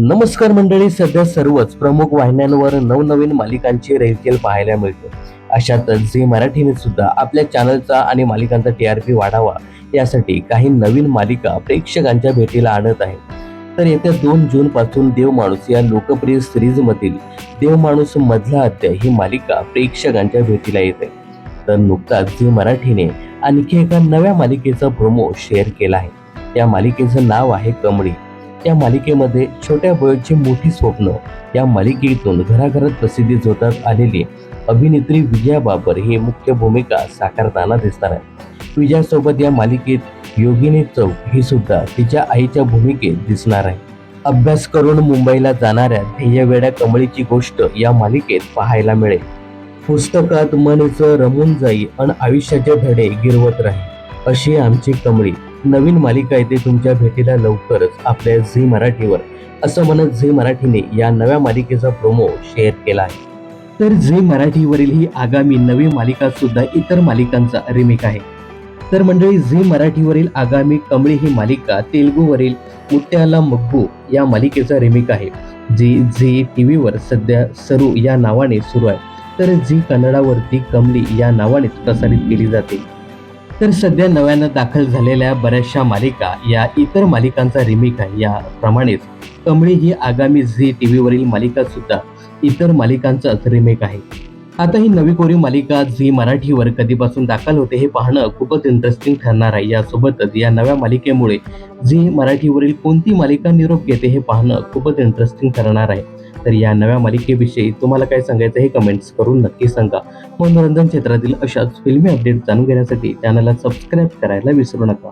नमस्कार मंडळी सध्या सर्वच प्रमुख वाहिन्यांवर नवनवीन मालिकांची रेलकेल पाहायला मिळते. अशातच झी मराठीने सुद्धा आपल्या चॅनलचा आणि मालिकांचा टी आर पी वाढावा. यासाठी काही नवीन मालिका प्रेक्षकांच्या भेटीला आणत आहे. तर येत्या दोन जून पासून देव माणूस या लोकप्रिय सिरीज मधील देव माणूस मधला अध्याय ही मालिका प्रेक्षकांच्या भेटीला येते. तर नुकताच झी मराठीने आणखी एका नव्या मालिकेचा प्रोमो शेअर केला आहे. त्या मालिकेचं नाव आहे कमळी. त्या मालिकेमध्ये छोट्या वयाची मोठी स्वप्न या मालिकेतून घराघरात प्रसिद्धी झोतात आलेली अभिनेत्री विजया बाबर ही मुख्य भूमिका साकारताना दिसणार आहे विजयासोबत या मालिकेत योगिनी चौक ही सुद्धा तिच्या आईच्या भूमिकेत दिसणार आहे अभ्यास करून मुंबईला जाणाऱ्या ध्येयवेड्या कमळीची गोष्ट या मालिकेत पाहायला मिळेल. पुस्तकात मनचं रमून जाई आणि आयुष्याचे धडे गिरवत राहील अशी आमची कमळी. नवीन मालिका येते तुमच्या भेटीला लवकरच आपल्या झी मराठीवर. असं म्हणत झी मराठीने या नव्या मालिकेचा प्रोमो शेअर केला आहे. तर झी मराठीवरील ही आगामी नवी मालिका सुद्धा इतर मालिकांचा रिमेक आहे. तर मंडळी झी मराठीवरील आगामी कमळी ही मालिका तेलुगूवरील मुत्याला मग्गू या मालिकेचा रिमेक आहे. जी झी टी व्हीवर सध्या सरू या नावाने सुरू आहे. तर झी कन्नडावरती कमली या नावाने प्रसारित केली जाते. तर सध्या नव्यानं दाखल झालेल्या बऱ्याचशा मालिका या इतर मालिकांचा रिमेक आहे. याप्रमाणेच कमळी ही आगामी झी टी व्हीवरील मालिका सुद्धा इतर मालिकांचाच रिमेक आहे. आता ही नवी कोरी मालिका झी मराठीवर कधीपासून दाखल होते हे पाहणं खूपच इंटरेस्टिंग ठरणार आहे. यासोबतच या नव्या मालिकेमुळे झी मराठीवरील कोणती मालिका निरोप घेते हे पाहणं खूपच इंटरेस्टिंग ठरणार आहे. तर या नव्या मालिकेविषयी तुम्हाला काय सांगायचं हे कमेंट्स करून नक्की सांगा. मनोरंजन क्षेत्रातील अशाच फिल्मी अपडेट जाणून घेण्यासाठी चॅनलला सबस्क्राईब करायला विसरू नका.